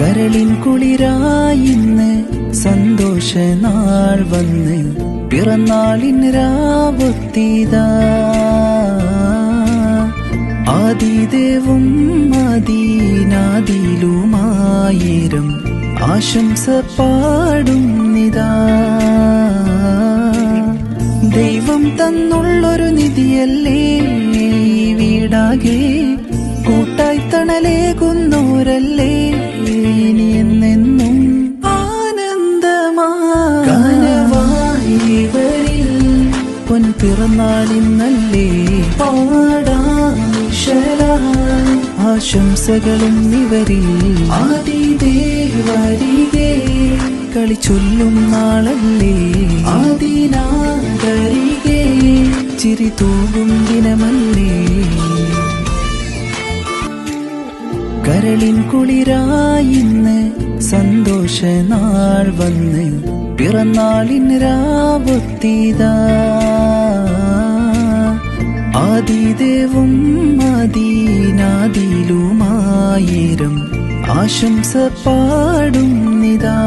കരളിൻ കുളിരായിന്ന് സന്തോഷ നാൾ വന്ന് പിറന്നാളിൻ രാവൊത്തിതാ. ആദിദേവും മദീനാദിലുമായിരം ആശംസ പാടും നിതാ ദൈവം തന്നുള്ളൊരു നിധിയല്ലേ വീടാകെ? കൂട്ടായി തണലേകുന്നോരല്ലേ ആനന്ദമാനവായിവരിൽ പൊൻ പിറന്നാളിന്നല്ലേ പാടാശലായി ആശംസകളും ഇവരിൽ ആദിദേവരികെ കളി ചൊല്ലും നാളല്ലേ ആദിനാകരികെ ചിരി തൂകും ദിനമല്ലേ. കരളിൻ കുളിരായിന്ന് സന്തോഷ നാൾ വന്ന് പിറന്നാളിൻ രാവൊത്തിതാ. ആദിദേവും മദീനാദിലുമായിരം ആശംസ പാടും നിതാ